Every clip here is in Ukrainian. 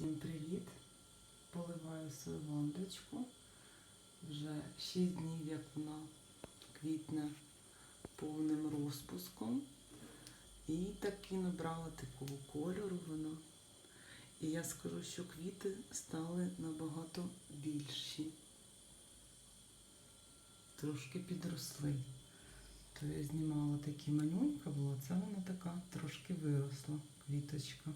Всім привіт! Поливаю свою ландочку. Вже 6 днів, як вона квітне повним розпуском. І таки набрала такого кольору вона. І я скажу, що квіти стали набагато більші. Трошки підросли. То я знімала такі манюнька була, це вона така трошки виросла квіточка.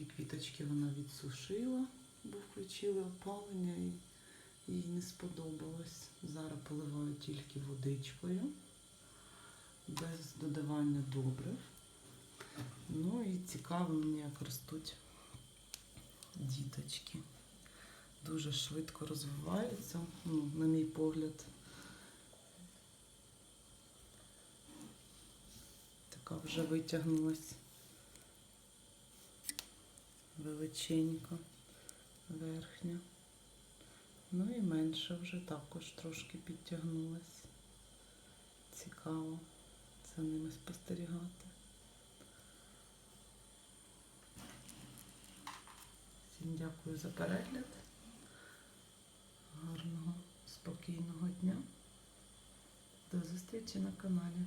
Ну, квіточки вона відсушила, бо включили опалення і їй не сподобалось. Зараз поливаю тільки водичкою, без додавання добрив. Ну і цікаво мені, як ростуть діточки. Дуже швидко розвиваються, ну, на мій погляд. Така вже витягнулась величенька верхня. Ну і менша вже також трошки підтягнулась. Цікаво за ними спостерігати. Всім дякую за перегляд. Гарного, спокійного дня. До зустрічі на каналі.